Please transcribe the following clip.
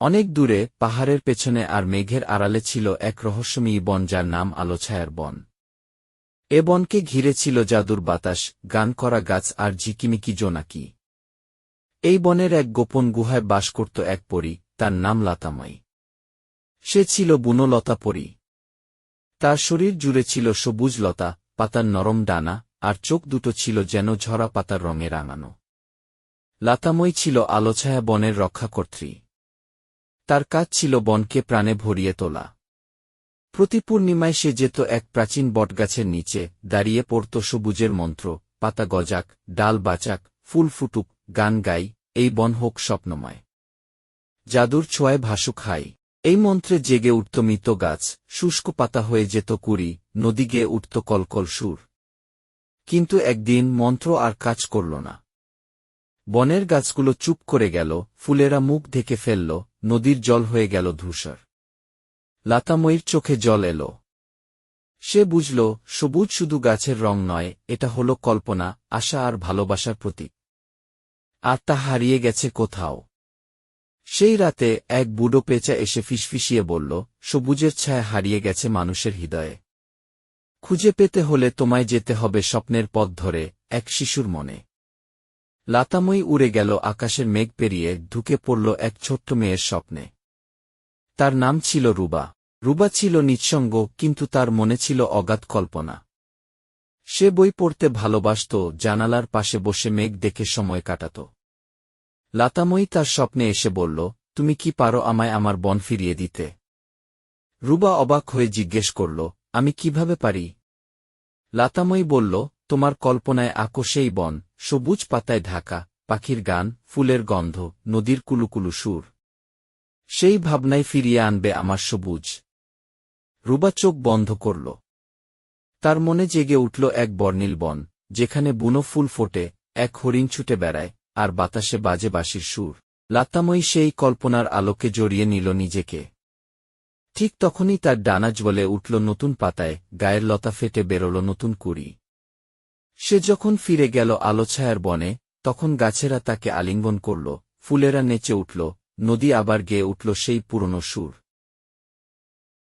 অনেক দূরে, পাহাড়ের পেছনে আর মেঘের আড়ালে ছিল এক রহস্যময়ী বন যার নাম আলোছায়ার বন। এ বনকে ঘিরে ছিল জাদুর বাতাস, গান করা গাছ আর ঝিকিমিকি জোনাকি। এই বনের এক গোপন গুহায় বাস করত এক পরী, তার নাম লতাময়। সে ছিল বুনলতা পরী। তার শরীর জুড়ে ছিল সবুজ লতা, পাতার নরম ডানা, আর চোখ দুটো ছিল যেন ঝরা পাতার রঙে রাঙানো। লাতাময় ছিল আলোছায়া বনের রক্ষাকর্ত্রী। তার কাজ ছিল বনকে প্রাণে ভরিয়ে তোলা। প্রতি পূর্ণিমায় সে যেত এক প্রাচীন বটগাছের নিচে, দাঁড়িয়ে পড়ত সবুজের মন্ত্র, পাতা গজাক, ডাল বাচাক, ফুল ফুটুক, গান গাই, এই বন হোক স্বপ্নময়। জাদুর ছোঁয়ায় ভাসুক হাই। এই মন্ত্রে জেগে উঠত মৃত গাছ, শুষ্ক পাতা হয়ে যেত কুড়ি, নদী গেয়ে উঠত কলকল সুর। কিন্তু একদিন মন্ত্র আর কাজ করল না। বনের গাছগুলো চুপ করে গেল, ফুলেরা মুখ ঢেকে ফেলল নদীর জল হয়ে গেল ধূসর। লাতাময়ীর চোখে জল এলো। সে বুঝল, সবুজ শুধু গাছের রং নয়, এটা হল কল্পনা, আশা আর ভালোবাসার প্রতীক। আর তা হারিয়ে গেছে কোথাও। সেই রাতে এক বুড়ো পেঁচা এসে ফিসফিসিয়ে বলল, সবুজের ছায়া হারিয়ে গেছে মানুষের হৃদয়ে। খুঁজে পেতে হলে তোমায় যেতে হবে স্বপ্নের পথ ধরে, এক শিশুর মনে। লাতাময়ী উড়ে গেল আকাশের মেঘ পেরিয়ে ঢুকে পড়ল এক ছোট্ট মেয়ের স্বপ্নে। তার নাম ছিল রুবা। রুবা ছিল নিঃসঙ্গ, কিন্তু তার মনে ছিল অগাধ কল্পনা। সে বই পড়তে ভালোবাসত, জানালার পাশে বসে মেঘ দেখে সময় কাটাত। লাতাময়ী তার স্বপ্নে এসে বলল, তুমি কি পারো আমায় আমার বন ফিরিয়ে দিতে? রুবা অবাক হয়ে জিজ্ঞেস করল, আমি কীভাবে পারি? লাতাময়ী বলল, তোমার কল্পনায় আঁকো সেই বন সবুজ পাতায় ঢাকা, পাখির গান, ফুলের গন্ধ, নদীর কুলুকুলু সুর। সেই ভাবনায় ফিরিয়ে আনবে আমার সবুজ। রুবা চোখ বন্ধ করল। তার মনে জেগে উঠল এক বর্ণিল বন, যেখানে বুনো ফুল ফোটে, এক হরিণ ছুটে বেড়ায়, আর বাতাসে বাজে বাঁশির সুর। লাতাময়ী সেই কল্পনার আলোকে জড়িয়ে নিল নিজেকে। ঠিক তখনই তার ডানা জ্বলে উঠল নতুন পাতায়, গায়ের লতা ফেটে বেরোল নতুন কুড়ি। সে যখন ফিরে গেল আলোছায়ার বনে, তখন গাছেরা তাকে আলিঙ্গন করল, ফুলেরা নেচে উঠল, নদী আবার গেয়ে উঠল সেই পুরনো সুর।